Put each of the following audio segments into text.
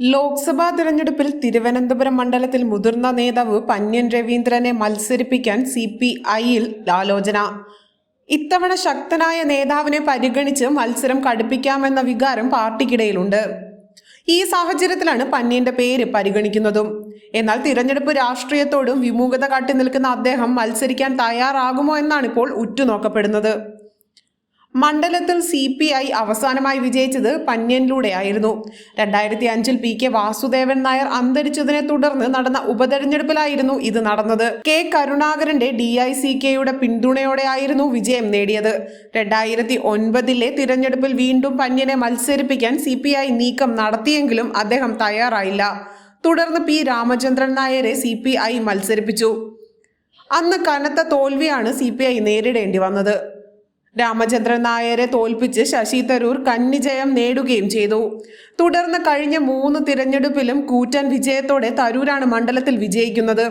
ലോക്സഭാ തിരഞ്ഞെടുപ്പിൽ തിരുവനന്തപുരം മണ്ഡലത്തിൽ മുതിർന്ന നേതാവ് പന്യൻ രവീന്ദ്രനെ മത്സരിപ്പിക്കാൻ സി പി ഐയിൽ ആലോചന. ഇത്തവണ ശക്തനായ നേതാവിനെ പരിഗണിച്ച് മത്സരം കടുപ്പിക്കാമെന്ന വികാരം പാർട്ടിക്കിടയിലുണ്ട്. ഈ സാഹചര്യത്തിലാണ് പന്യന്റെ പേര് പരിഗണിക്കുന്നതും. എന്നാൽ തിരഞ്ഞെടുപ്പ് രാഷ്ട്രീയത്തോടും വിമുഖത കാട്ടി നിൽക്കുന്ന അദ്ദേഹം മത്സരിക്കാൻ തയ്യാറാകുമോ എന്നാണ് ഇപ്പോൾ ഉറ്റുനോക്കപ്പെടുന്നത്. മണ്ഡലത്തിൽ സി പി ഐ അവസാനമായി വിജയിച്ചത് പന്യനിലൂടെയായിരുന്നു രണ്ടായിരത്തി അഞ്ചിൽ പി കെ വാസുദേവൻ നായർ അന്തരിച്ചതിനെ തുടർന്ന് നടന്ന ഉപതെരഞ്ഞെടുപ്പിലായിരുന്നു ഇത് നടന്നത്. കെ കരുണാകരന്റെ ഡി ഐ സി കെയുടെ പിന്തുണയോടെയായിരുന്നു വിജയം നേടിയത്. രണ്ടായിരത്തി ഒൻപതിലെ തിരഞ്ഞെടുപ്പിൽ വീണ്ടും പന്യനെ മത്സരിപ്പിക്കാൻ സി പി ഐ നീക്കം നടത്തിയെങ്കിലും അദ്ദേഹം തയ്യാറായില്ല. തുടർന്ന് പി രാമചന്ദ്രൻ നായരെ സി പി ഐ മത്സരിപ്പിച്ചു. അന്ന് കനത്ത തോൽവിയാണ് സി പി ഐ നേരിടേണ്ടി വന്നത്. രാമചന്ദ്രൻ നായരെ തോൽപ്പിച്ച് ശശി തരൂർ കന്നിജയം നേടുകയും ചെയ്തു. തുടർന്ന് കഴിഞ്ഞ മൂന്ന് തിരഞ്ഞെടുപ്പിലും കൂറ്റൻ വിജയത്തോടെ തരൂരാണ് മണ്ഡലത്തിൽ വിജയിക്കുന്നത്.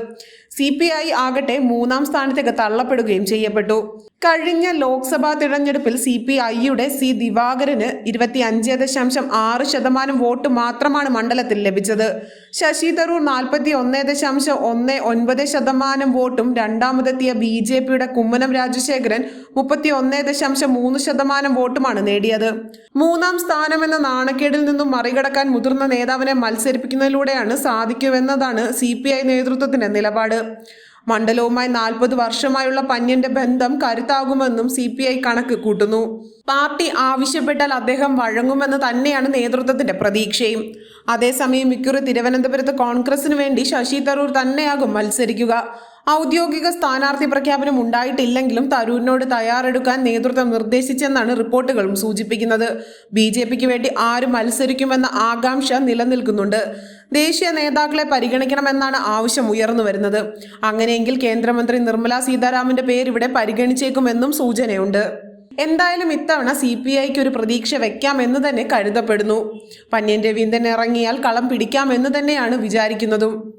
സി പി ഐ ആകട്ടെ മൂന്നാം സ്ഥാനത്തേക്ക് തള്ളപ്പെടുകയും ചെയ്യപ്പെട്ടു. കഴിഞ്ഞ ലോക്സഭാ തിരഞ്ഞെടുപ്പിൽ സി പി ഐയുടെ സി ദിവാകരന് ഇരുപത്തി അഞ്ച് ദശാംശം ആറ് ശതമാനം വോട്ട് മാത്രമാണ് മണ്ഡലത്തിൽ ലഭിച്ചത്. ശശി തരൂർ നാൽപ്പത്തി ഒന്ന് ദശാംശം ഒന്ന് ഒൻപത് ശതമാനം വോട്ടും രണ്ടാമതെത്തിയ ബി ജെ പിയുടെ കുമ്മനം രാജശേഖരൻ മുപ്പത്തി ഒന്ന് ദശാംശം മൂന്ന് ശതമാനം വോട്ടുമാണ് നേടിയത്. മൂന്നാം സ്ഥാനമെന്ന നാണക്കേടിൽ നിന്നും മറികടക്കാൻ മുതിർന്ന നേതാവിനെ മത്സരിപ്പിക്കുന്നതിലൂടെയാണ് സാധിക്കുമെന്നതാണ് സി പി ഐ നേതൃത്വത്തിന്റെ നിലപാട്. മണ്ഡലവുമായി നാൽപ്പത് വർഷമായുള്ള പന്യന്റെ ബന്ധം കരുത്താകുമെന്നും സി പി ഐ കണക്ക് കൂട്ടുന്നു. പാർട്ടി ആവശ്യപ്പെട്ടാൽ അദ്ദേഹം വഴങ്ങുമെന്ന് തന്നെയാണ് നേതൃത്വത്തിന്റെ പ്രതീക്ഷയും. അതേസമയം ഇക്കുറി തിരുവനന്തപുരത്ത് കോൺഗ്രസിന് വേണ്ടി ശശി തരൂർ തന്നെയാകും മത്സരിക്കുക. ഔദ്യോഗിക സ്ഥാനാർത്ഥി പ്രഖ്യാപനം ഉണ്ടായിട്ടില്ലെങ്കിലും തരൂരിനോട് തയ്യാറെടുക്കാൻ നേതൃത്വം നിർദ്ദേശിച്ചെന്നാണ് റിപ്പോർട്ടുകളും സൂചിപ്പിക്കുന്നത്. ബി ജെ പിക്ക് വേണ്ടി ആര് മത്സരിക്കുമെന്ന ആകാംക്ഷ നിലനിൽക്കുന്നുണ്ട്. ദേശീയ നേതാക്കളെ പരിഗണിക്കണമെന്നാണ് ആവശ്യം ഉയർന്നു വരുന്നത്. അങ്ങനെയെങ്കിൽ കേന്ദ്രമന്ത്രി നിർമ്മലാ സീതാരാമന്റെ പേര് ഇവിടെ പരിഗണിച്ചേക്കുമെന്നും സൂചനയുണ്ട്. എന്തായാലും ഇത്തവണ സി പി ഐക്ക് ഒരു പ്രതീക്ഷ വെക്കാമെന്ന് തന്നെ കരുതപ്പെടുന്നു. പന്ന്യൻ രവീന്ദ്രൻ ഇറങ്ങിയാൽ കളം പിടിക്കാമെന്ന് തന്നെയാണ് വിചാരിക്കുന്നതും.